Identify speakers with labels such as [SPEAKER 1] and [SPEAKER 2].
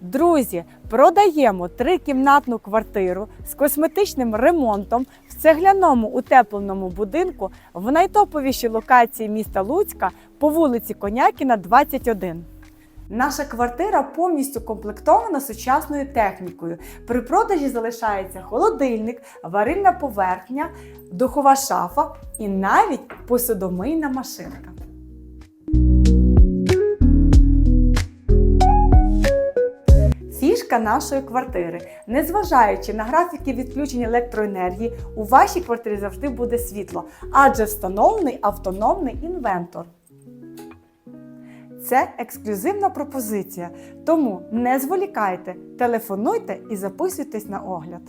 [SPEAKER 1] Друзі, продаємо трикімнатну квартиру з косметичним ремонтом в цегляному утепленому будинку в найтоповішій локації міста Луцька по вулиці Конякіна, 21. Наша квартира повністю комплектована сучасною технікою. При продажі залишається холодильник, варильна поверхня, духова шафа і навіть посудомийна машинка. Фішка нашої квартири. Незважаючи на графіки відключення електроенергії, у вашій квартирі завжди буде світло, адже встановлений автономний інвентор. Це ексклюзивна пропозиція, тому не зволікайте, телефонуйте і записуйтесь на огляд.